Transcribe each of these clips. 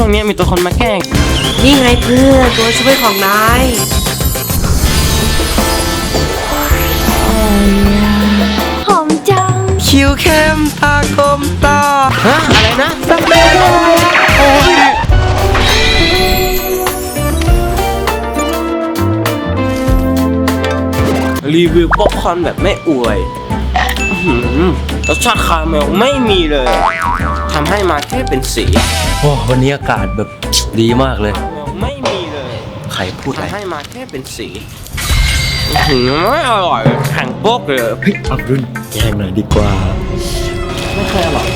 ช่วงนี้มีตัวคนมาแกล้ง นี่ไงเพื่อนตัวช่วยของนายหอมจัง คิวเข้มตากลมตาฮะอะไรนะสักเดืรีวิวป๊อปคอร์นแบบไม่อวยอื้อหือรสชาติคาราเมลไม่มีเลย ทำให้มาแค่เป็นสีโอ้วันนี้อากาศแบบดีมากเลยคาราเมลไม่มีเลยใครพูดอะไรทำให้มาแค่เป็นสีอื้อหือไม่อร่อยแข็งโป๊กเลยเฮ้ยอับดุลแกล้งหน่อยดีกว่า ไม่เคยอร่อย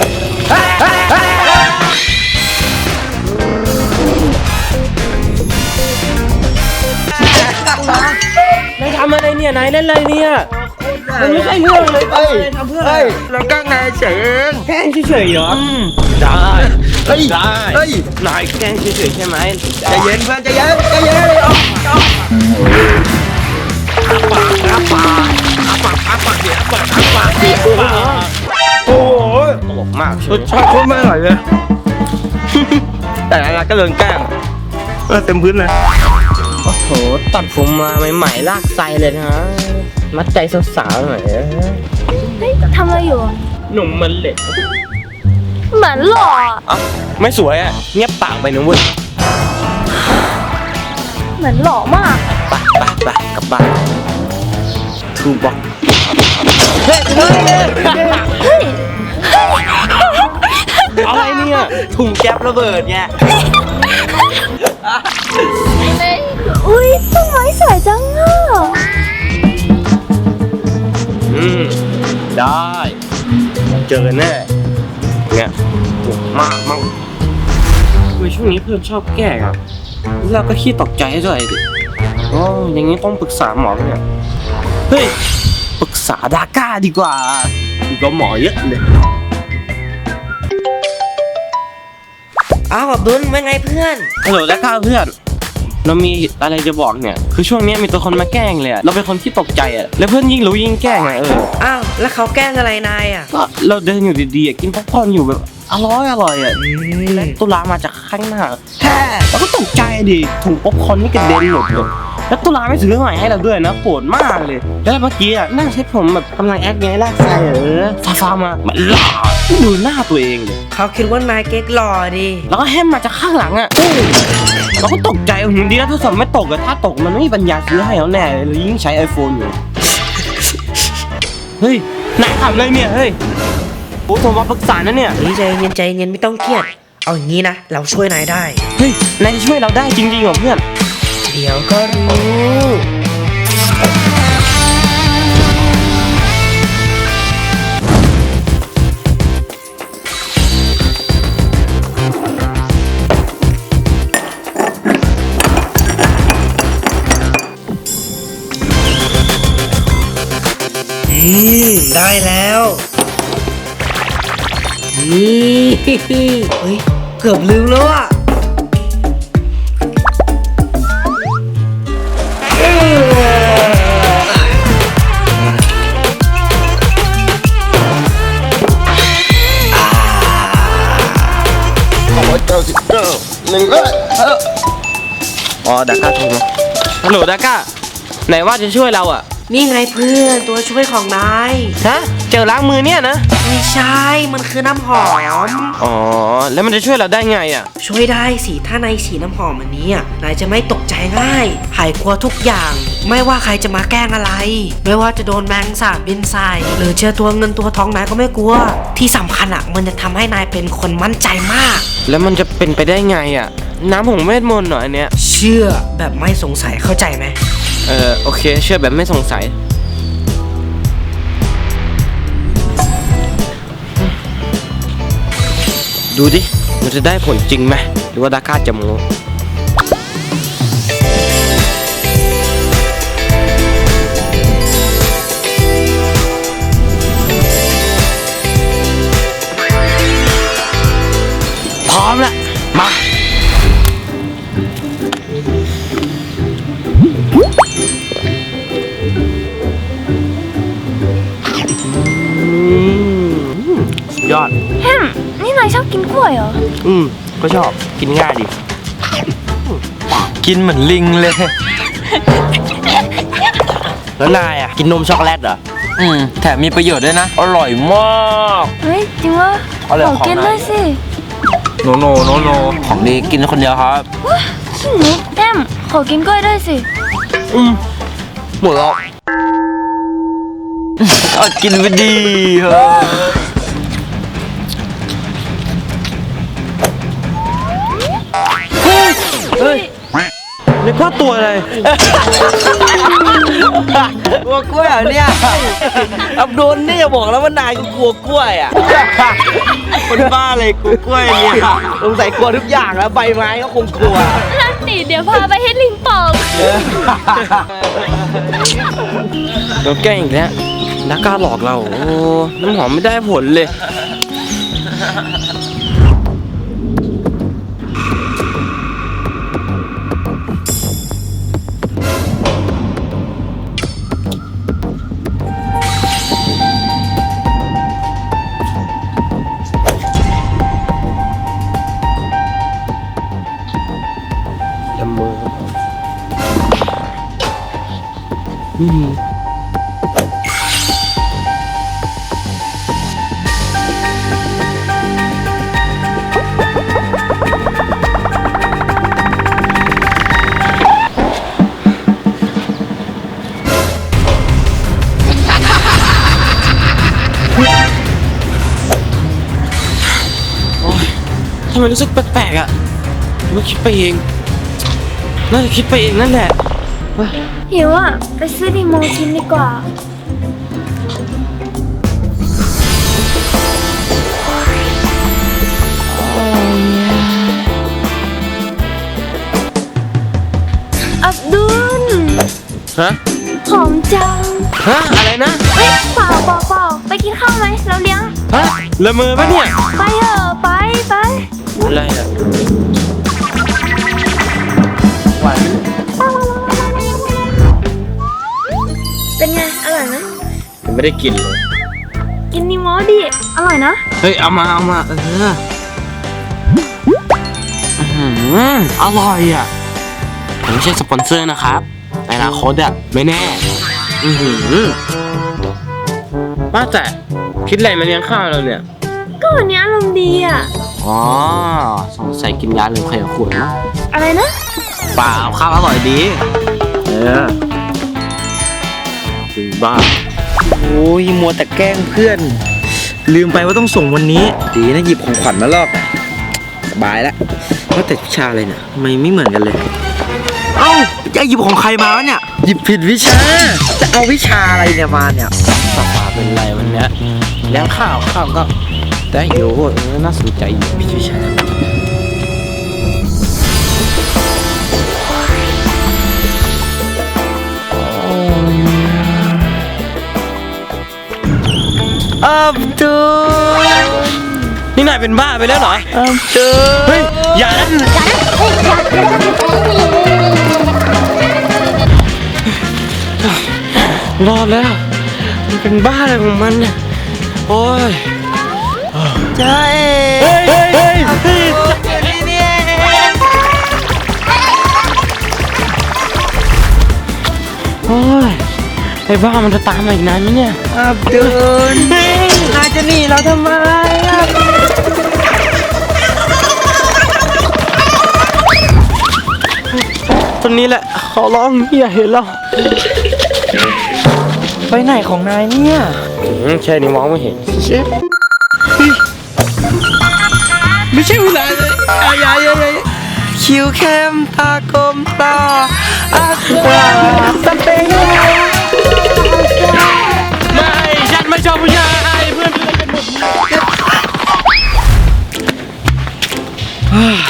นายทำอะไรเนี่ยนายเล่นอะไรเนี่ย มันไม่ใช่เรื่องเลยไปทำเพื่ออะไรแล้วก็นายเฉินแกล้งเฉยๆเหรอได้เฮ้ยได้เฮ้ยนายแกล้งเฉยๆใช่ไหมใจเย็นเพื่อนใจเย็นใจเย็นโอ้ยตลกมากใช่รไหมสชาติโคตรไม่อร่อยเลยแต่อะไรก็โดนแกล้งเออเต็มพื้นเลยโอ้โหตัดผมมาใหม่ๆลากไซเลยนะ มัดใจสาวๆหน่อยนะเฮ้ยทำอะไรอยู่อะหนุ่มมันเหล็กเหมือนหล่ออะอะไม่สวยอะ เงียบปากไปนะเว้ยเหมือนหล่อมาก ไปไปไปกลับบ้านทูบ็อกเฮ้ยเฮ้ยเฮ้ยอะไรเนี่ยถุงแก๊ประเบิดไงอุ้ยต้นไม้สวยจังอะ อืมได้ เจอแน่เนี่ยโหมากมากทำไมช่วงนี้เพื่อนชอบแกล้งอะเราก็ขี้ตกใจด้วยดิอ๋ออย่างนี้ต้องปรึกษาหมอไหมเนี่ยเฮ้ยปรึกษาดาก้าดีกว่าดีกว่าหมอเยอะเลยอ้าวอับดุลเป็นไงเพื่อนฮัลโหลดาก้าเพื่อน เรามีอะไรจะบอกเนี่ย คือช่วงนี้มีตัวคนมาแกล้งเลยอะเราเป็นคนที่ตกใจอะแล้วเพื่อนยิ่งรู้ยิ่งแกล้งอะเอออ้าวแล้วเขาแกล้งอะไรนายอะก็เราเดินอยู่ดีๆอะกินป๊อปคอร์นอยู่แบบอร่อยอร่อยอะแล้วตุลามาจากข้างหน้าแค่เราก็ตกใจดิถุงป๊อปคอร์นนี่กระเด็นหมดเลย แล้วตุลาไม่ซื้อใหม่ให้เราด้วยนะโกรธมากเลย แล้วเมื่อกี้อะนั่งเช็ดผมแบบกำลังแอคไงลากไส้อะเออฟ้าฟ้าๆมามันหล่อดูหน้าตัวเองเลยเขาคิดว่านายเก๊กหล่อดิแล้วก็แฮมมาจากข้างหลังอะเราก็ตกใจหืมดีนะถ้าสมไม่ตกอะถ้าตกมันไม่มีปัญญาซื้อให้แล้วแน่เลยเรายิ่งใช้ iPhone อยู่เฮ้ยนายทำอะไรเนี่ยเฮ้ยโอ้โทรมาปรึกษานะเนี่ยเฮ้ยใจเย็นใจเย็นไม่ต้องเครียดเอาอย่างนี้นะ เราช่วยนายได้ เฮ้ย นายจะช่วยเราได้จริงๆเหรอเพื่อน เดี๋ยวก็รู้อืมได้แล้วนี่เฮ้ย เกือบลืมแล้วอะ อ๋อดาก้าโทรมาฮัลโหลดาก้า ไหนว่าจะช่วยเราอะ นี่ไงเพื่อนตัวช่วยของนาย ฮะ เจลล้างมือเนี่ยนะ ไม่ใช่ มันคือน้ำหอม อ๋อ แล้วมันจะช่วยเราได้ไงอะ ช่วยได้สิถ้านายฉีดน้ำหอมอันนี้อะนายจะไม่ตกใจง่ายหายกลัวทุกอย่าง ไม่ว่าใครจะมาแกล้งอะไร ไม่ว่าจะโดนแมงสาบบินใส่หรือเจอตัวเงินตัวทองนายก็ไม่กลัว ที่สำคัญอะมันจะทำให้นายเป็นคนมั่นใจมาก แล้วมันจะเป็นไปได้ไงอะ น้ำผงเวทมนต์เหรออันเนี้ย เชื่อแบบไม่สงสัยเข้าใจไหม เออโอเค เชื่อแบบไม่สงสัย ดูดิ มันจะได้ผลจริงไหมหรือว่าดาก้าจะโม้ายชอบกินกล้วยเหรอ อืม ก็ชอบกินง่ายดิ กินเหมือนลิงเลย แล้วนายอะ กินนมช็อกโกแลตเหรอ อืม แถมมีประโยชน์ด้วยนะ อร่อยมาก เฮ้ย จริงวะเอาเลยขอกินของไหนด้วยสิโนโนโนโนของดีกินคนเดียวครับขี้หมูแต้มขอกินกล้วยด้วยสิ อืมหมดแล้ว เอากินไปดีเฮ้ย เฮ้ยนึกว่าตัวอะไรกลัวกล้วยเหรอเนี่ยอับดุลนี่อย่าบอกแล้วว่านายก็กลัวกล้วยอะคนบ้าเลยกลัวกล้วยเนี่ยสงสัยกลัวทุกอย่างแล้วใบไม้ก็คงกลัวนั่นสิเดี๋ยวพาไปให้ลิงปอกโดนแกล้งอีกแล้วนักกล้าหลอกเราโอ้น้ำหอมไม่ได้ผลเลย ไมรู้สึกแปลกๆอะไม่คิดไปเอง น่าจะคิดไปเองนั่นแหละหิวอะ ไปซื้อดีโมชินดีกว่า อับดุลฮะ หอมจัง ฮะ อะไรนะ เฮ้ยเปล่าเปล่าเปล่าไปกินข้าวไหมเราเลี้ยง ฮะละเมอปะเนี่ย ไปเถอะไปไป อะไรอะหวานเป็นไง อร่อยไหมยังไม่ได้กินเลย กินนิโมดิ อร่อยนะ เฮ้ย เอามา เอามา เอออื้อหืออร่อยอะผมไม่ใช่สปอนเซอร์นะครับแต่อนาคตอะไม่แน่ อือหือว่าแต่คิดอะไรมาเลี้ยงข้าวเราเนี่ย ก็วันนี้อารมณ์ดีอะ อ๋อสงสัยกินยาลืมขยะขวดมั้งอะไรนะเปล่าข้าวอร่อยดี เออจริงบ้าโอ้ยมัวแต่แกล้งเพื่อน ลืมไปว่าต้องส่งวันนี้ ดีนะหยิบของขวัญมารอบน่ะสบายแล้วว่าแต่วิชาอะไรเนี่ยทำไมไม่เหมือนกันเลย เอ้าจะหยิบของใครมาวะเนี่ย หยิบผิดวิชา จะเอาวิชาอะไรเนี่ยมาเนี่ยปลาปลาเป็นไรวันเนี้ยเลี้ยงข้าวข้าวก็ ได้อยู่เออน่าสนใจอยู่พิชาอับดุลนี่นายเป็นบ้าไปแล้วเหรออับดุลเฮ้ยอย่านะรอดแล้ว มันเป็นบ้าอะไรของมันเนี่ย โอ้ย ใช่เฮ้ยเฮ้ยเฮ้ยเฮ้ยโอ้ยไอ้บ้ามันจะตามมาอีกนานไหมเนี่ยอับดุลนายจะหนีเราทำไมอะตอนนี้แหละขอร้องอย่าเห็นเราไปไหนของนายเนี่ยแค่นี้มองไม่เห็นเชฟ ไม่ใช่เวลาเลยอย่าอย่าอย่าอย่าคิ้วเข้มตากลมตาอักวาสเปนไม่ฉันไม่ชอบผู้ชายเพื่อนเหนื่อย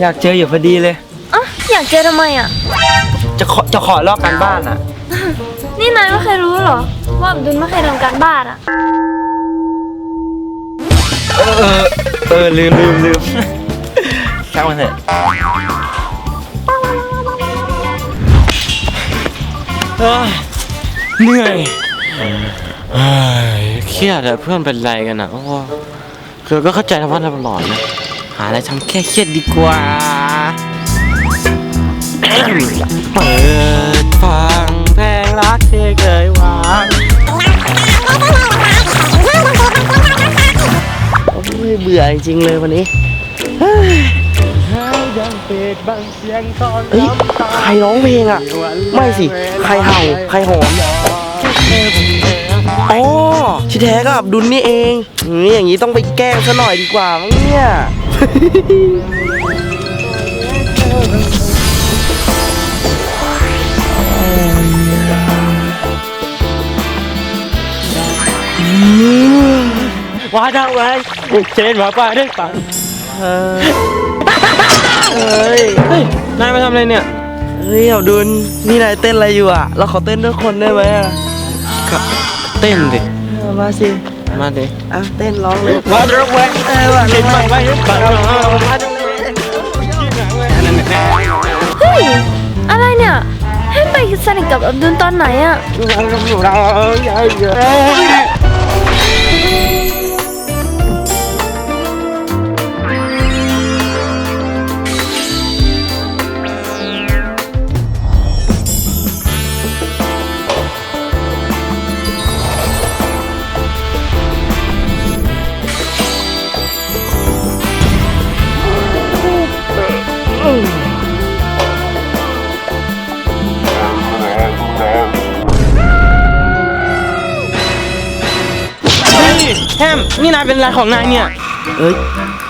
อยากเจออยู่พอดีเลยอะอยากเจอทำไมอะ จะขอจะขอลอกการบ้านอะ นี่นายไม่เคยรู้เหรอ ว่าอับดุลไม่เคยทำการบ้านอะ เออเออลืมลืมลืม ช่างมันเถอะเอ้ยเหนื่อยเอ้ยเครียดอะเพื่อนเป็นไรกันอะโอ้คือก็เข้าใจนะว่าเราหลอนนะ หาอะไรทำแค่เครียดดีกว่า เปิดฟังเพลงรักที่เคยวางโอ้ยเบื่อจริงๆเลยวันนี้เฮ้ยยังเปิดบางเสียงตอนเฮ้ยใครร้องเพลงอะ ไม่สิ ใครเห่า ใครหอนอ๋อที่แท้ก็อับดุลนี่เองนี่อย่างนี้ต้องไปแกล้งซะหน่อยดีกว่ามั้งเนี่ย ว่าทางไว้เชนว่าป้าได้ปังเฮ้ยเฮ้ย นายมาทำอะไรเนี่ย เฮ้ยอับดุลนี่นายเต้นอะไรอยู่อะ เราขอเต้นด้วยคนได้ไหมอะ เต้นดิเออมาสิ มาดิอะเต้นร้องเลยว่าทางไว้เออว่ะเชนว่าไว้ได้ปังเฮ้ยอะไรเนี่ยให้ไปสนิทกับอับดุลตอนไหนอะ เฮ้ยแฮมนี่นายเป็นอะไรของนายเนี่ย เอ้ย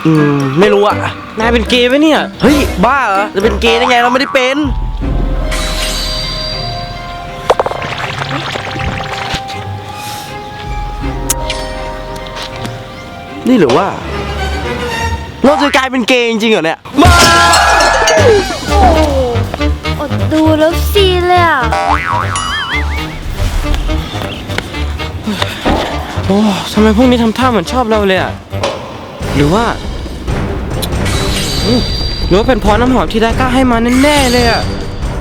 อืม ไม่รู้อะนายเป็นเกย์ไหมเนี่ย เฮ้ย บ้าเหรอ จะเป็นเกย์ได้ไงเราไม่ได้เป็น นี่หรือว่า เราจะกลายเป็นเกย์จริงๆเหรอเนี่ยมาโอ้อดดูแล้วซีเลยอะ โอ้ทำไมพวกนี้ทำท่าเหมือนชอบเราเลยอะ หรือว่าหรือว่าเป็นเพราะน้ำหอมที่ได้กล้าให้มาแน่ๆเลยอะ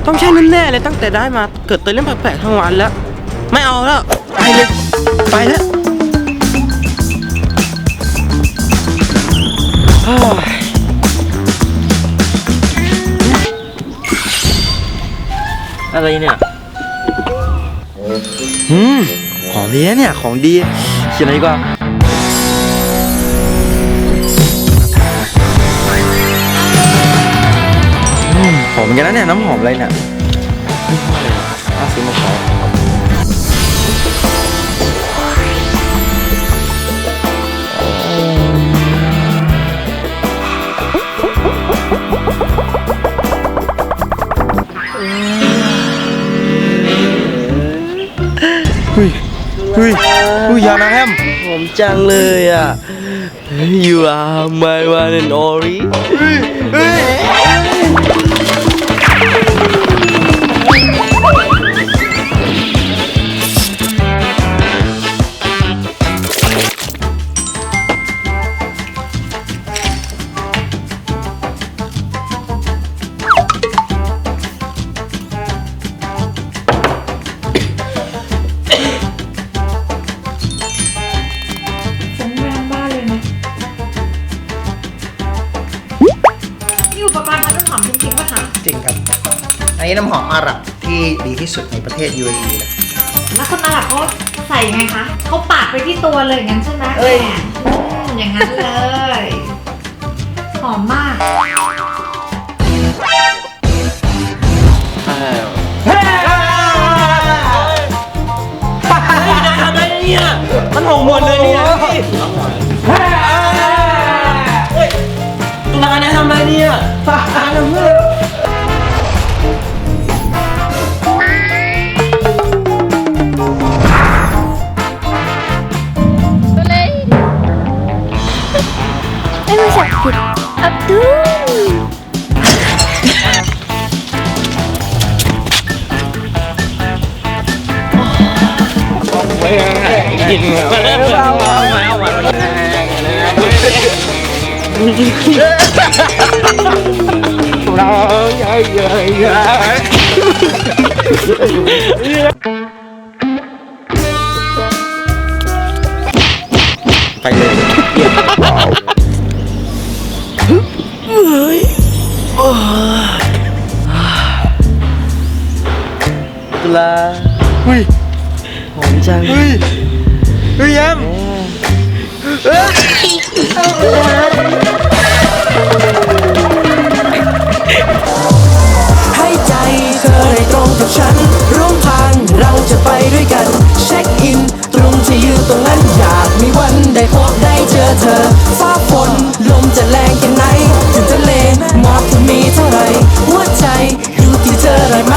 ต้องใช่แน่ๆเลยตั้งแต่ได้มาเกิดเตือนเรื่องแปลกๆทั้งวันแล้ว ไม่เอาแล้ว ไปเลยไปแล้วอะไรเนี่ย อืม ของดีนะเนี่ย ของดี เขียนอะไรดีกว่าอืมหอมเหมือนกันนะเนี่ยน้ำหอมอะไรเนี่ย เฮ้ยเฮ้ยยานาแฮมหอมจังเลยอะ You are my one and only เฮ้ยเฮ้ย นนี้น้ำหอมอาหรับที่ดีที่สุดในประเทศ UAE เลยแล้วคนอาหรับเขาใส่ยังไงคะเขาปาดไปที่ตัวเลยอย่างนั้นใช่ไหมเอ้ย อืมอย่างนั้นเลยหอมมากมันหงหมดเลยเนี่ยตุลาเนี่ยทำอะไรเนี่ยตาทำเพื่อ กินมาแล้วเอามาเอามาร้องใหญ่ใหญ่ใหญ่ไปเลยตุลาเฮ้ย หอมจังเฮ้ยเฮ้ยแยมให้ใจเธอได้ตรงกับฉัน ร่วมทางเราจะไปด้วยกัน เช็คอิน ตรงที่ยืนตรงนั้นอยากมีวันได้พบได้เจอเธอ ฟ้าฝนลมจะแรงแค่ไหน ถึงทะเลหมอกจะมีเท่าไหรหัวใจอยู่ที่เธอได้ไหม